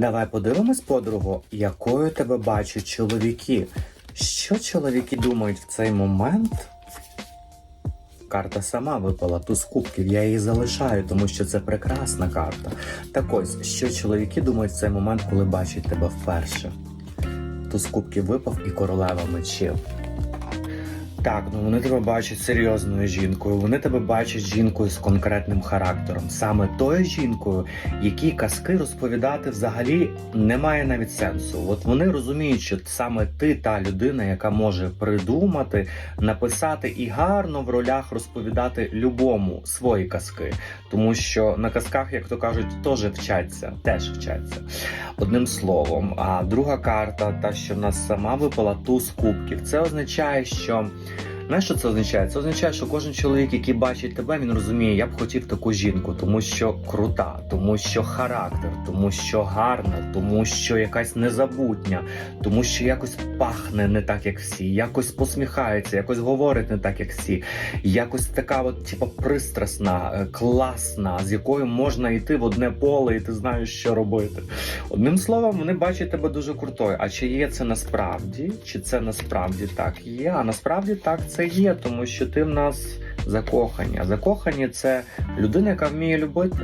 Давай подивимось, подругу, якою тебе бачать чоловіки. Що чоловіки думають в цей момент? Карта сама випала, туз кубків, я її залишаю, тому що це прекрасна карта. Так ось, що чоловіки думають в цей момент, коли бачать тебе вперше? Туз кубків випав і королева мечів. Так, ну вони тебе бачать серйозною жінкою. Вони тебе бачать жінкою з конкретним характером, саме тою жінкою, якій казки розповідати взагалі немає навіть сенсу. От вони розуміють, що саме ти та людина, яка може придумати, написати і гарно в ролях розповідати любому свої казки, тому що на казках, як то кажуть, теж вчаться, теж вчаться. Одним словом, а друга карта, та що в нас сама випала, туз кубків, це означає, що. Знаєш, що це означає? Це означає, що кожен чоловік, який бачить тебе, він розуміє, я б хотів таку жінку, тому що крута, тому що характер, тому що гарна, тому що якась незабутня, тому що якось пахне не так, як всі, якось посміхається, якось говорить не так, як всі, якось така, от, типа, пристрасна, е, класна, з якою можна йти в одне поле, і ти знаєш, що робити. Одним словом, вони бачать тебе дуже крутою. А чи є це насправді? Чи це насправді так є? А насправді так це є, тому що ти в нас закохані. А закохані це людина, яка вміє любити.